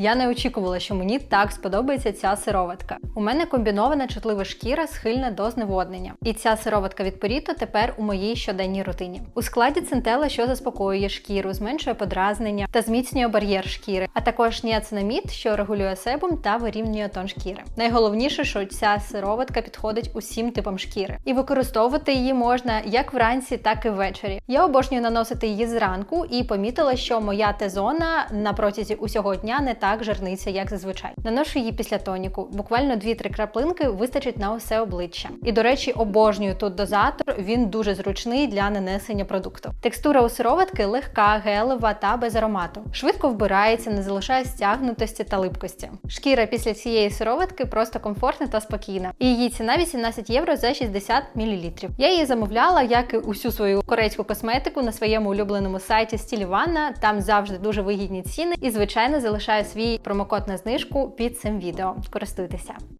Я не очікувала, що мені так сподобається ця сироватка. У мене комбінована чутлива шкіра, схильна до зневоднення. І ця сироватка від Поріто тепер у моїй щоденній рутині. У складі центела, що заспокоює шкіру, зменшує подразнення та зміцнює бар'єр шкіри, а також ніацинамід, що регулює себум та вирівнює тон шкіри. Найголовніше, що ця сироватка підходить усім типам шкіри, і використовувати її можна як вранці, так і ввечері. Я обожнюю наносити її зранку і помітила, що моя Т-зона на протязі усього дня не так жирниться, як зазвичай. Наношу її після тоніку. Буквально 2-3 краплинки вистачить на усе обличчя. І до речі, обожнюю тут дозатор. Він дуже зручний для нанесення продукту. Текстура у сироватки легка, гелева та без аромату. Швидко вбирається, не залишає стягнутості та липкості. Шкіра після цієї сироватки просто комфортна та спокійна. І її ціна 18 євро за 60 мл. Я її замовляла, як і усю свою корейську косметику на своєму улюбленому сайті Стіліванна. Там завжди дуже вигідні ціни. І, звичайно, залишаю свій промокод на знижку під цим відео. Користуйтеся.